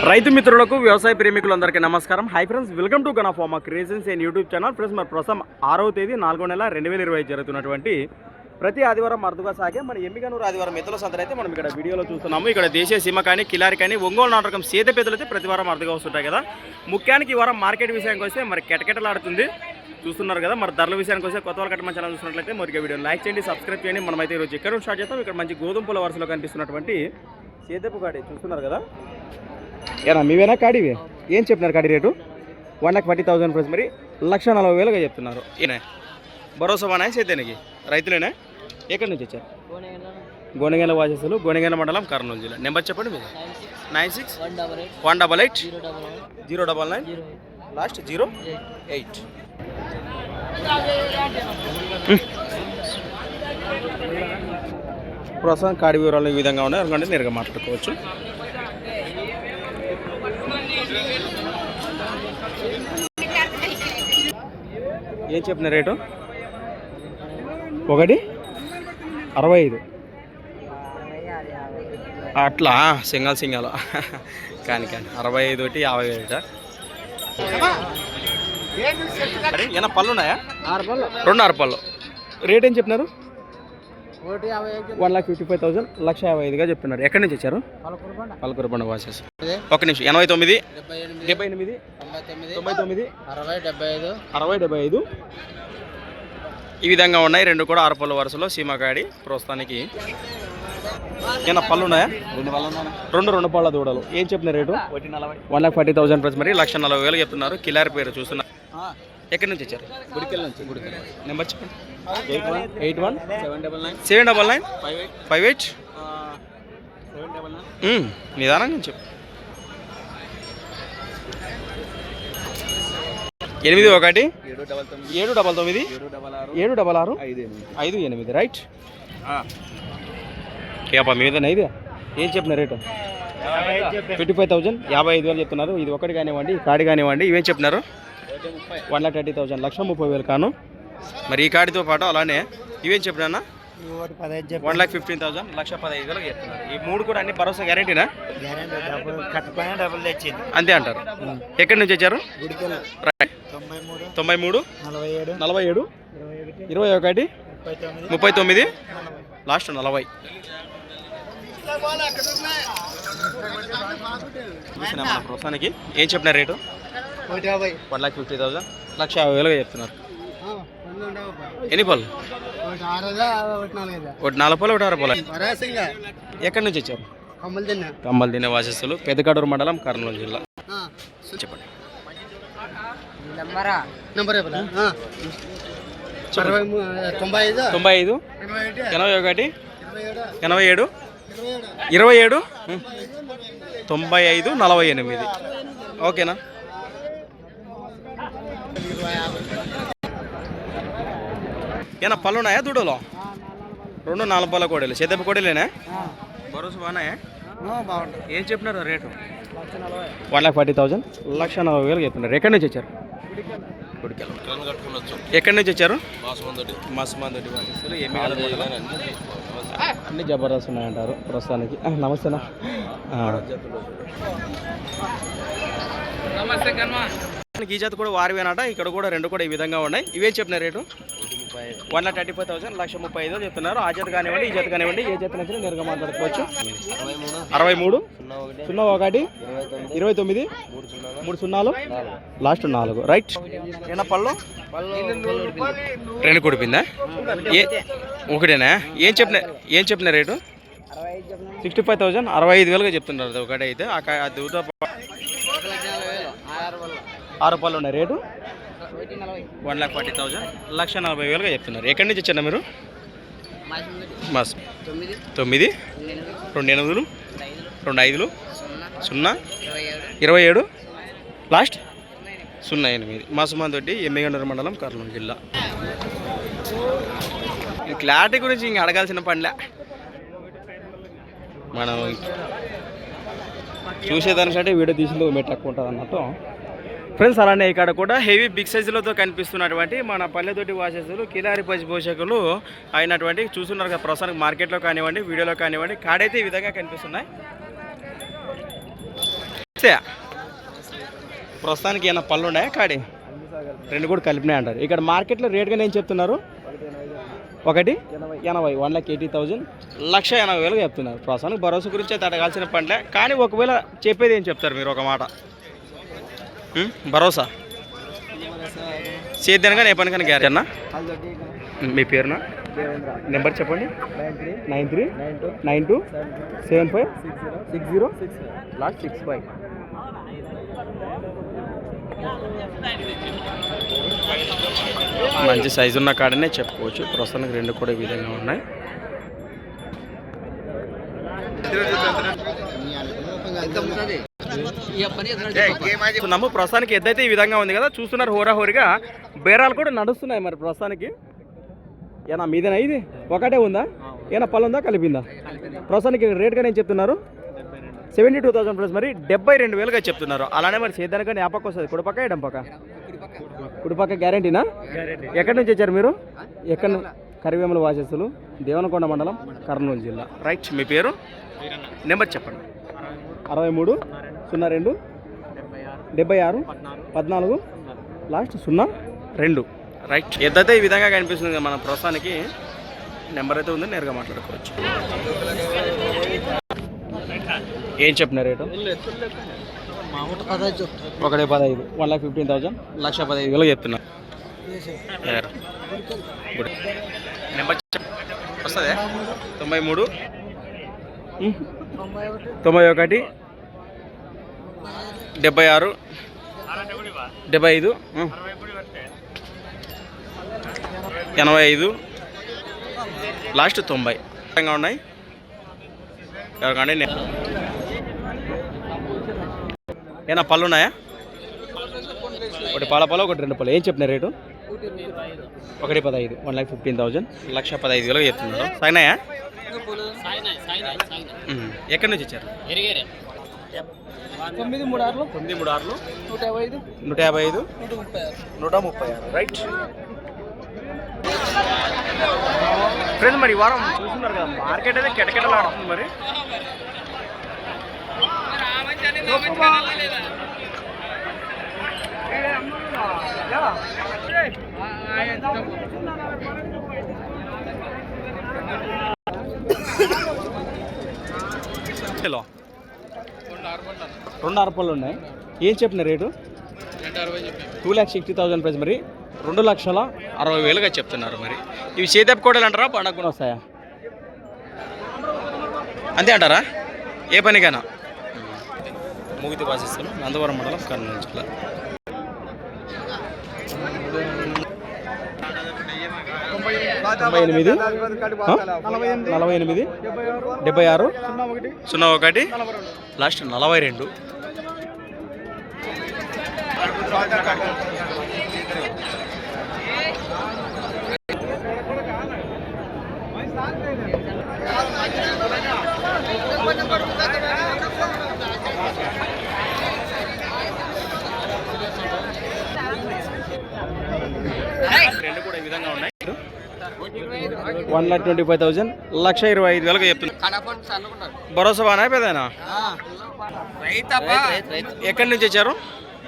రైతు మిత్రులకు వ్యవసాయ ప్రేమికులందరికీ నమస్కారం. Hi friends welcome to గనాఫామా creations and YouTube channel friends మరి ప్రస్తుతం ఆరవ తేదీ నాలుగో నెల రెండు వేల ఇరవై జరుగుతున్నటువంటి ప్రతి ఆదివారం అరుదుగా సాగే మన ఎమ్మిగనూరు ఆదివారం మిత్రుల సందర అయితే మనం ఇక్కడ వీడియోలో చూస్తున్నాము. ఇక్కడ దేశీయ సీమ కానీ కిలారి కానీ ఒంగోలు నాటకం సీత పెద్దలు అయితే ప్రతి వారం అరుదుగా వస్తుంటాయి కదా. ముఖ్యానికి ఈ వారం మార్కెట్ విషయానికి వస్తే మరి కెటకెటలాడుతుంది. చూస్తున్నారు కదా మరి ధరల విషయానికి వస్తే కొత్త వాళ్ళ మన ఛానల్ చూసినట్లయితే మరి వీడియో లైక్ చేయండి సబ్స్క్రైబ్ చేయండి. మనమైతే ఈరోజు ఇక్కడ స్టార్ట్ చేస్తాం ఇక్కడ మంచి గోధుమ పూల వరుసలో కనిపిస్తున్నటువంటి సేదపు గాడి చూస్తున్నారు కదా? ఏనా మీవేనా కాడివి ఏం చెప్పినారు కాడి rate? One lakh forty thousand price మరి లక్ష నలభై వేలుగా చెప్తున్నారు. ఈయన. భరోసా బాగా సేద్యానికి రైతులేనా? ఎక్కడి నుంచి వచ్చారు? గోనెగల వాసస్సులు గోనెగల మండలం కర్నూలు జిల్లా. నెంబర్ చెప్పండి మీరు. Nine six one double eight. One double eight zero double nine. Last zero eight eight ప్రస్తుతం కాడి వివరాలు ఈ విధంగా ఉన్నాయి. అనుకోండి నేరుగా మాట్లాడుకోవచ్చు. ఏం చెప్పిన రేటు? ఒకటి? అరవై ఐదు. అట్లా సింగల్ సింగల్. కానీ కానీ అరవై ఐదు ఒకటి యాభై ఐదు ఏమైనా పళ్ళు ఉన్నాయా? ఆరు పళ్ళు. రెండు ఆరు పళ్ళు. రేట్ ఏం చెప్పినారు? One lakh fifty five thousand లక్ష యాభై ఐదుగా చెప్తున్నారు ఎక్కడి నుంచి వచ్చారు? పలకూరు బండ పలుకురు బండ వాసెస్ ఒక నిమిషం. ఎనభై తొమ్మిది? డెబ్బై ఎనిమిది. తొంభై తొమ్మిది. అరవై డెబ్బై ఐదు. అరవై డెబ్బై ఐదు? ఈ విధంగా ఉన్నాయి. రెండు కూడా ఆరు పళ్ళు వరుసలో సీమకాడి ప్రస్తుతానికి. ఏమన్నా పళ్ళు ఉన్నాయా? రెండు రెండు రెండు పళ్ళ దూడలు. ఏం చెప్పిన rate? One lakh forty thousand price మరి లక్ష నలభై వేలు చెప్తున్నారు. కిలారి పేరు చూస్తున్నారు ఎక్కడి నుంచి వచ్చారు? గుడికెళ్ళ నుంచి గుడికెళ్ళ. నెంబర్ చెప్పండి. Eight one? Seven double nine? Five eight? నిదానంగా చెప్పు. ఎనిమిది ఒకటి? ఏడు డబల్ తొమ్మిది? ఏడు డబల్ ఆరు? ఐదు ఎనిమిది రైట్. ఏపా మీదనే ఇది? ఏం చెప్పిన రేటు? ఫిఫ్టీ ఫైవ్ థౌసండ్ యాభై ఐదు వేలు చెప్తున్నారు. ఇది ఒకటి కానివ్వండి కాడి కానివ్వండి ఇవేం చెప్పినారు? వన్ లాక్ థర్టీ థౌసండ్ లక్ష ముప్పై వేలు కాను. మరి ఈ కాడితో పాటు అలానే ఇవేం చెప్పినా వన్ లాక్ ఫిఫ్టీన్ థౌసండ్ లక్ష పదహైదు వేలకు చెప్తున్నారు. ఈ మూడు కూడా అన్ని భరోసా గ్యారంటీనా? అంతే అంటారు. ఎక్కడి నుంచి వచ్చారు? తొంభై మూడు నలభై ఏడు ఇరవై ఒకటి ముప్పై తొమ్మిది లాస్ట్ నలభై. చూసినా మన ప్రస్తుతానికి ఏం చెప్పిన rate? One lakh fifty thousand. లక్ష యాభై వేలుగా చెప్తున్నారు. ఎన్ని పళ్ళు ఒకటి నాలుగు పళ్ళు ఒకటి ఆరు పళ్ళు ఎక్కడి నుంచి వచ్చారు? కమ్మలు తినే వాసస్సులు పెద్దకడూరు మండలం కర్నూలు జిల్లా. చెప్పండి. తొంభై ఐదు? ఎనభై ఒకటి. ఎనభై ఏడు. ఇరవై ఏడు. తొంభై ఐదు నలభై ఎనిమిది. ఓకేనా? ఏనా పళ్ళు ఉన్నాయా దూడలో? రెండు నాలుగు పళ్ళ కోడలు. చేదప్ప కోడలేనా? భరోసా బాగున్నాయా? ఏం చెప్పినారు రేటు? లక్ష నలభై. One lakh forty thousand. లక్ష నలభై వేలు చెప్తున్నారు ఎక్కడి నుంచి వచ్చారు? ఎక్కడి నుంచి వచ్చారు? అన్ని జబర్దస్త్ ఉన్నాయంటారు ప్రస్తుతానికి. నమస్తేనా ఆ. ఈ జాతి కూడా వారివేనట ఇక్కడ కూడా రెండు కూడా ఈ విధంగా ఉన్నాయి. ఇవే చెప్పిన rate? One lakh thirty five thousand లక్ష ముప్పై ఐదు చెప్తున్నారు. ఆ జత కానివ్వండి ఈ జత కానివ్వండి ఏ జత నచ్చిన నేరుగా మాట్లాడుకోవచ్చు? అరవై మూడు సున్నా ఒకటి ఇరవై తొమ్మిది మూడు సున్నాలు లాస్ట్ నాలుగు. రైట్ ఏనా పళ్ళు? రెండు కుడిపిందా ఏ ఒకటేనా? ఏం చెప్పిన ఏం చెప్పిన రేటు? సిక్స్టీ ఫైవ్ థౌసండ్ అరవై ఐదు వేలుగా చెప్తున్నారు. ఒకటి అయితే ఆ దూత ఆరు పళ్ళు ఉన్నాయి. Rate? One lakh forty thousand లక్ష నలభై వేలుగా చెప్తున్నారు. ఎక్కడి నుంచి వచ్చారు మీరు? మస్ తొమ్మిది. రెండు ఎనిమిదిలు రెండు ఐదులు. సున్నా. ఇరవై ఏడు. లాస్ట్? సున్నా ఎనిమిది. మాసుమాన్ తోటి ఎమ్మిగండూరు మండలం కర్నూలు జిల్లా. ఈ క్లారిటీ గురించి ఇంక అడగాల్సిన పనిలే. మనం చూసేదానికంటే వీడియో తీసింది మెట్ తక్కువ ఉంటుంది అన్నట్టు ఫ్రెండ్స్ అలానే ఇక్కడ కూడా హెవీ బిగ్ సైజులతో కనిపిస్తున్నటువంటి మన పల్లెతోటి వాసెస్లు కిలారి పచ్చి పోషకులు అయినటువంటి చూస్తున్నారు కదా ప్రస్తుతానికి మార్కెట్లో కానివ్వండి వీడియోలో కానివ్వండి కాడైతే ఈ విధంగా కనిపిస్తున్నాయి. ప్రస్తుతానికి ఏమైనా పళ్ళు ఉన్నాయా కాడి? రెండు కూడా కలిపినాయి అంటారు. ఇక్కడ మార్కెట్లో రేట్గా నేను చెప్తున్నారు. ఒకటి ఎనభై వన్ లాక్ ఎయిటీ థౌజండ్ లక్ష ఎనభై వేలు చెప్తున్నారు. ప్రస్తుతానికి భరోసా గురించి అయితే అడగాల్సిన పండ్లే కానీ ఒకవేళ చెప్పేది ఏం చెప్తారు మీరు ఒక మాట? భరోసా? సేద్యానిగా ఏ పనికని గ్యారెంటీ అన్న? మీ పేరున? నెంబర్ చెప్పండి. Nine three. Nine two. Seven five. Six zero. Last six five. మంచి సైజు ఉన్న కాడనే చెప్పుకోవచ్చు. ప్రస్తుతానికి రెండు కూడా ఈ విధంగా ఉన్నాయి. నమ్ము ప్రస్తుతానికి ఎద్దైతే ఈ విధంగా ఉంది కదా చూస్తున్నారు హోరాహోరిగా. బేరాలు కూడా నడుస్తున్నాయి మరి ప్రస్తుతానికి. ఏనా మీదేనా ఇది? ఒకటే ఉందా? ఏనా పళ్ళు ఉందా కలిపిందా? ప్రస్తుతానికి రేట్గా నేను చెప్తున్నారు? సెవెంటీ టూ థౌసండ్ ప్లస్ మరి డెబ్బై రెండు వేలుగా చెప్తున్నారు. అలానే మరి సేద్యానికి జ్ఞాపకం వస్తుంది. కుడిపక్క ఎడం పక్క? కుడిపక్క గ్యారంటీనా? ఎక్కడి నుంచి వచ్చారు మీరు? ఎక్కడ కరివేముల వాసస్సులు దేవనకొండ మండలం కర్నూలు జిల్లా. రైట్ మీ పేరు? నెంబర్ చెప్పండి. అరవై మూడు? సున్నా రెండు? డెబ్బై ఆరు? పద్నాలుగు? లాస్ట్ సున్నా? రెండు. రైట్. ఎద్దైతే ఈ విధంగా కనిపిస్తుంది మన ప్రస్తుతానికి నెంబర్ అయితే ఉంది నేరుగా మాట్లాడుకోవచ్చు. ఏం చెప్పిన రేటు? ఒకటే పదహైదు. వన్ లాక్ ఫిఫ్టీన్ థౌసండ్ లక్ష పదహైదు వేలు చెప్తున్నా. నెంబర్ చెప్. తొంభై మూడు. తొంభై ఒకటి. డెబ్బై ఆరు. డెబ్బై ఐదు. ఎనభై ఐదు. లాస్ట్ తొంభై. ఉన్నాయి? ఎవరికంటే నే- ఏనా పళ్ళు ఉన్నాయా? ఒకటి పాల పాల ఒకటి రెండు పళ్ళు ఏం చెప్పిన రేటు? ఒకటి పదహైదు. వన్ లాక్ ఫిఫ్టీన్ థౌజండ్ లక్ష పదహైదు వేలు చెప్తున్నారు. సాగినాయా ఉమ్. ఎక్కడి నుంచి వచ్చారు? తొమ్మిది మూడు ఆరులు? తొమ్మిది మూడు ఆరులు? నూట యాభై ఐదు? నూట యాభై ఐదు? నూట ముప్పై ఆరు. నూట ముప్పై ఆరు రైట్. ఫ్రెండ్స్ మరి వారం చూస్తున్నారు కదా మార్కెట్ అయితే కెటకెటలాడుతుంది మరి. హలో. రెండు అరపళ్ళు ఉన్నాయి. ఏం చెప్పిన rate? Two lakhs sixty thousand price మరి. రెండు లక్షల అరవై వేలుగా చెప్తున్నారు మరి. ఇవి చేతపు కోడలు అంటారా పండగ కూడా వస్తాయా? అంతే అంటారా? ఏ పనికైనా? ముగితి భాషిస్తాను నందవరం మండలం కర్నూలు జిల్లా. తొంభై ఎనిమిది. నలభై ఎనిమిది. డెబ్బై ఆరు. సున్నా ఒకటి. లాస్ట్ నలభై రెండు రెండు కూడా ఈ విధంగా ఉన్నాయి one lakh twenty five thousand. లక్ష ఇరవై ఐదు వేలకు చెప్తున్నా. భరోసా బాగా పెదనా ఎక్కడి నుంచి వచ్చారు?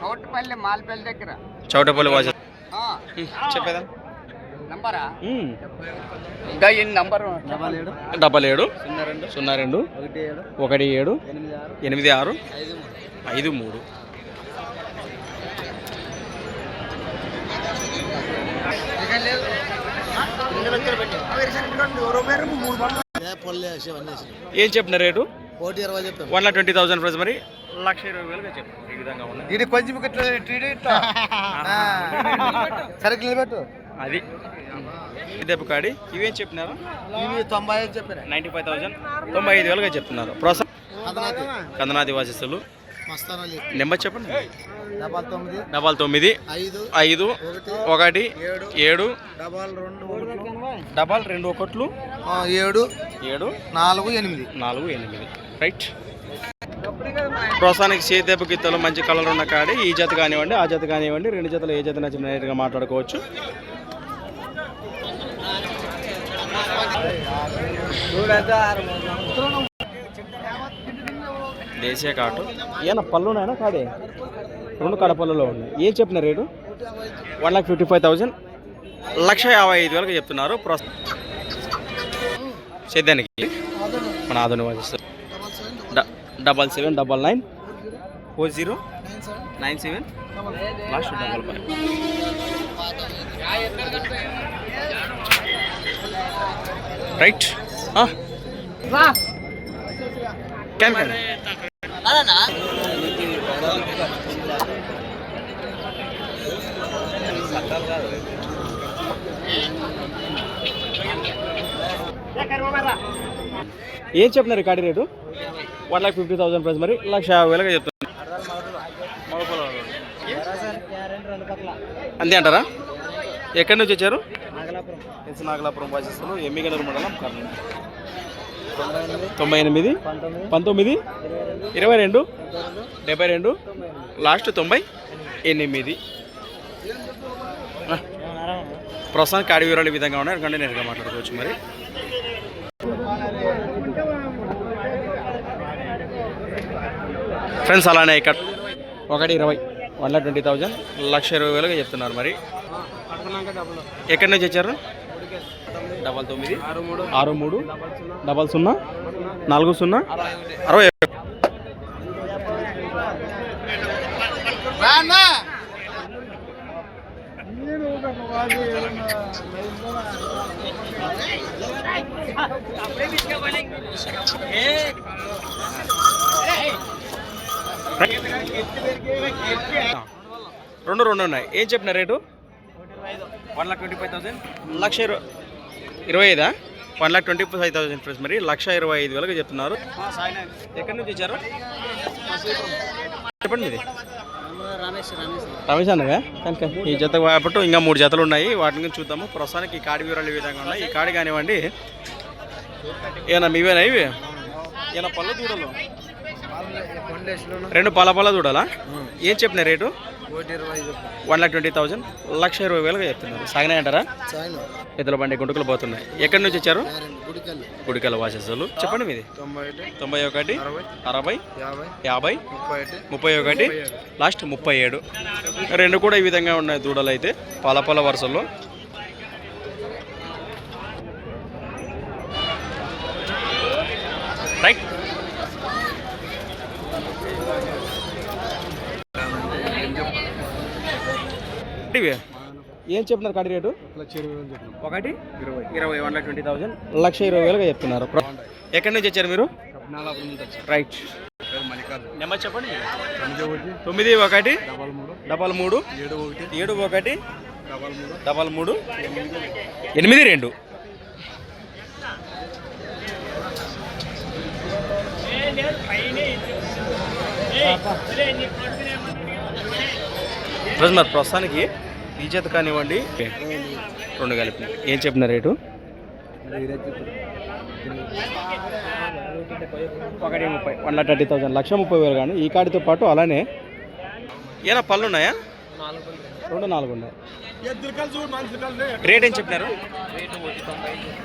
చోటుపల్లి మాల్పల్లి దగ్గర. చౌటపల్లి వాచ ఆ, చెప్పేదా? నంబరా. ఇంకా ఈ నంబర్ డబల్ ఏడు. సున్నా రెండు. సున్నా రెండు. ఒకటి ఏడు. ఒకటి ఏడు. ఎనిమిది ఆరు. ఎనిమిది ఆరు. ఐదు మూడు. ఐదు మూడు. ఏం చెప్పిన rate? One lakh twenty thousand price మరి. లక్ష ఇరవై వేలుగా చెప్పు. ఈ విధంగా ఉన్నాయి. ఇది కొంచెం సరికి నిలబెట్టు. అది. దెబ్బ కాడి? ఇవేం చెప్పినారు? ఇవి తొంభై ఐదు చెప్పారు నైంటీ ఫైవ్ థౌసండ్. తొంభై ఐదు వేలుగా చెప్తున్నారు. ప్రోసా కందనాది వాసిస్తులు. నెంబర్ చెప్పండి. డబల్ తొమ్మిది. డబల్ తొమ్మిది. ఐదు. ఐదు. ఒకటి. ఏడు. డబల్ రెండు డబల్ రెండు ఒకట్లు. ఏడు. ఏడు. నాలుగు ఎనిమిది. నాలుగు ఎనిమిది. రైట్. ప్రోత్సాహానికి చేతేపు గిత్తలు మంచి కలర్ ఉన్న కాడి ఈ జత కానివ్వండి ఆ జత కానివ్వండి రెండు జతలు ఏ జత నచ్చిన నేరుగా మాట్లాడుకోవచ్చు. దేశీయ కాటు ఏనా పళ్ళు కాడే? రెండు కడపళ్ళలో ఉన్నాయి. ఏం చెప్పిన rate? One lakh fifty five thousand. లక్ష యాభై ఐదు వేలకు చెప్తున్నారు. ప్రస్తుతం సేద్యానికి మన ఆధునిక double seven double nine. Four zero. Nine seven. Last double five. Right. Can క్యాన్ ఏం చెప్పినారు కాడి rate? One lakh fifty thousand price మరి లక్ష యాభై వేలుగా చెప్తున్నారు అంతే అంటారా? ఎక్కడి నుంచి వచ్చారు? ఎస్ నాగలాపురం వాసిస్తులు ఎమ్మిగనూరు మండలం కర్నూలు. తొంభై ఎనిమిది పంతొమ్మిది ఇరవై రెండు డెబ్బై రెండు లాస్ట్ తొంభై ఎనిమిది. ప్రస్తుతానికి కాడి వివరాలు ఈ విధంగా ఉన్నాయి. ఎందుకంటే నేరుగా మాట్లాడుకోవచ్చు మరి. ఫ్రెండ్స్ అలానే ఇక్కడ. ఒకటి ఇరవై వన్ లాక్ ట్వంటీ థౌజండ్. లక్ష ఇరవై వేలుగా చెప్తున్నారు మరి. ఎక్కడి నుంచి వచ్చారు? డబల్ తొమ్మిది. ఆరు మూడు డబల్ సున్నా నాలుగు సున్నా. అరవై రెండు రెండు ఉన్నాయి. ఏం చెప్పిన rate? One lakh twenty five thousand. లక్ష ఇరవై ఇరవై ఐదా? One lakh twenty five thousand friends మరి. లక్ష ఇరవై ఐదు వేలకు చెప్తున్నారు. ఎక్కడి నుంచి ఇచ్చారు చెప్పండి ఇది. రమేష్ అన్నగా? కనుక ఈ జత కాబట్టి ఇంకా మూడు జతలు ఉన్నాయి. వాటిని చూద్దాము. ప్రస్తుతానికి ఈ కాడి వివరాలు ఈ విధంగా ఉన్నాయి. ఈ కాడి కానివ్వండి. ఏమన్నా మీవేనా ఇవి? ఏమన్నా పళ్ళ దూడలు? రెండు పళ్ళ పళ్ళ దూడలా ఏం చెప్పిన rate? One lakh twenty thousand లక్ష ఇరవై వేలుగా చెప్తున్నారు. సాగినాయి అంటారా? ఎద్దుల బండి గుంటుకలు పోతున్నాయి. ఎక్కడి నుంచి వచ్చారు? గుడికల వాసేసాలు చెప్పండి మీది. తొంభై ఒకటి అరవై యాభై ముప్పై ఒకటి లాస్ట్ ముప్పై ఏడు. రెండు కూడా ఈ విధంగా ఉన్నాయి దూడలు అయితే పాలపాల వరుసల్లో రైట్. ఇవి ఏం చెప్తున్నారు కాడి రేటు ఒకటి ఇరవై ఇరవై వన్ లాక్ ట్వంటీ థౌసండ్ లక్ష ఇరవై వేలుగా చెప్తున్నారు ఎక్కడి నుంచి వచ్చారు మీరు రైట్ నెంబర్ చెప్పండి తొమ్మిది ఒకటి డబల్ మూడు ఏడు ఒకటి డబల్ మూడు డబల్ మూడు ఎనిమిది రెండు రోజు మరి ప్రస్తుతానికి ఈ చేత కానివ్వండి. రెండు కలిపి ఏం చెప్పిన రేటు? ఒకటి ముప్పై. One lakh thirty thousand. లక్ష ముప్పై వేలు కానీ ఈ కాడితో పాటు అలానే ఏనా పళ్ళు ఉన్నాయా? రెండు నాలుగు ఉన్నాయి. రేట్ ఏం చెప్పినారు?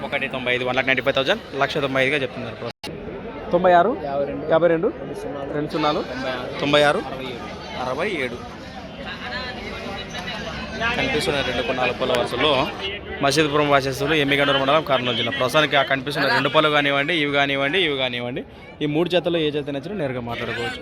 ఒకటి తొంభై ఐదు one lakh ninety five thousand. లక్ష తొంభై ఐదుగా చెప్తున్నారు తొంభై ఆరు? యాభై రెండు. రెండు? సున్నాలు. తొంభై ఆరు. అరవై ఏడు. కనిపిస్తున్న రెండు కొన్ని నాలుగు పళ్ళ వరుసలో మసీద్పురం వాసేస్తులు ఎమ్మిగండూరు మండలం కర్నూలు జిల్లా. ప్రస్తుతానికి ఆ కనిపిస్తున్న రెండు పళ్ళు కానివ్వండి ఇవి కానివ్వండి ఇవి కానివ్వండి. ఈ మూడు జతలు ఏ జత నచ్చినా నేరుగా మాట్లాడుకోవచ్చు.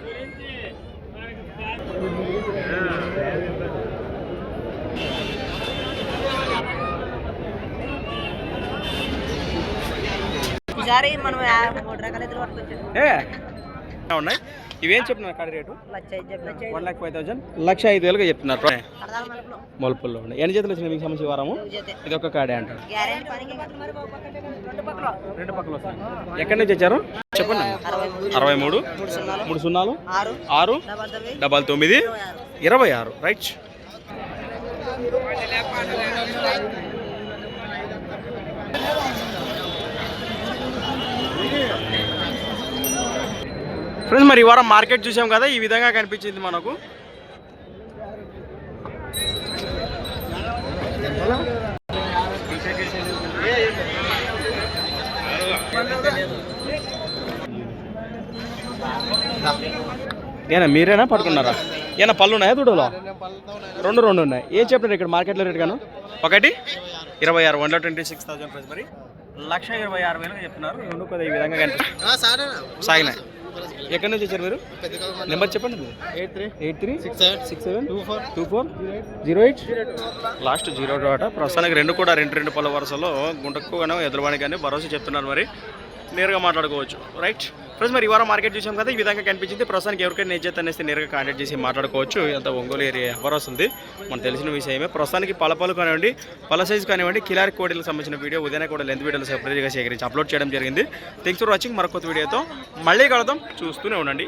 ఈసారి మనం మూడు రకాల ఉన్నాయి? ఇవేం చెప్తున్నారు కాడి rate. One lakh five thousand. లక్ష ఐదు వేలుగా చెప్తున్నారు. మొలుపుల్లో ఉన్నాయి. ఎన్ని జతలు వచ్చినాయి మీకు సంబంధించి వారము. ఇది ఒక కాడే అంటారు. రెండు పక్కల. వస్తాయి. ఎక్కడి నుంచి వచ్చారు? చెప్పండి. అరవై మూడు. మూడు. సున్నాలు. ఆరు. డబల్ తొమ్మిది. ఇరవై ఆరు. రైట్. ఫ్రెండ్స్ మరి ఈ వారం మార్కెట్ చూసాం కదా ఈ విధంగా కనిపించింది మనకు. ఏనా మీరేనా పట్టుకున్నారా? ఏనా పళ్ళు ఉన్నాయా దూడలో? రెండు రెండు ఉన్నాయి. ఏం చెప్పారు ఇక్కడ మార్కెట్లో రేట్ గాను? ఒకటి ఇరవై ఆరు one twenty six thousand price. మరి లక్ష ఇరవై ఆరు వేలుగా చెప్తున్నారు. రెండు కొద్దిగా ఈ విధంగా కనిపిస్తుంది సాగినాయి. ఎక్కడి నుంచి వచ్చారు మీరు? నెంబర్ చెప్పండి. మీరు eight three. Eight three. Six seven. Six seven. Two four. Two four. Zero eight. Last zero dot ప్రస్తుతానికి రెండు కూడా రెండు రెండు పళ్ళ వరుసలో గుంటకు కానీ ఎదురువాణి కానీ భరోసా చెప్తున్నారు మరి. నేరుగా మాట్లాడుకోవచ్చు. రైట్. ఫ్రెండ్స్ మరి ఈ వారం మార్కెట్ చూసాం కదా ఈ విధంగా కనిపించింది. ప్రస్తుతానికి ఎవరికైనా నిజత అనేసి నేరుగా కాంటాక్ట్ చేసి మాట్లాడుకోవచ్చు. అంత ఒంగోలు ఏరియా ఎవరు ఉంది. మనకు తెలిసిన విషయమే. ప్రస్తుతానికి పలపలు కానివ్వండి పల సైజు కానివ్వండి కిలారి కోడీలకు సంబంధించిన వీడియో ఉదయం కూడా లెంత్ వీడియోలు సెపరేట్గా సేకరించి అప్లోడ్ చేయడం జరిగింది. థ్యాంక్స్ ఫర్ వాచింగ్ మరొక వీడియోతో మళ్ళీ కలుద్దాం. చూస్తూనే ఉండండి.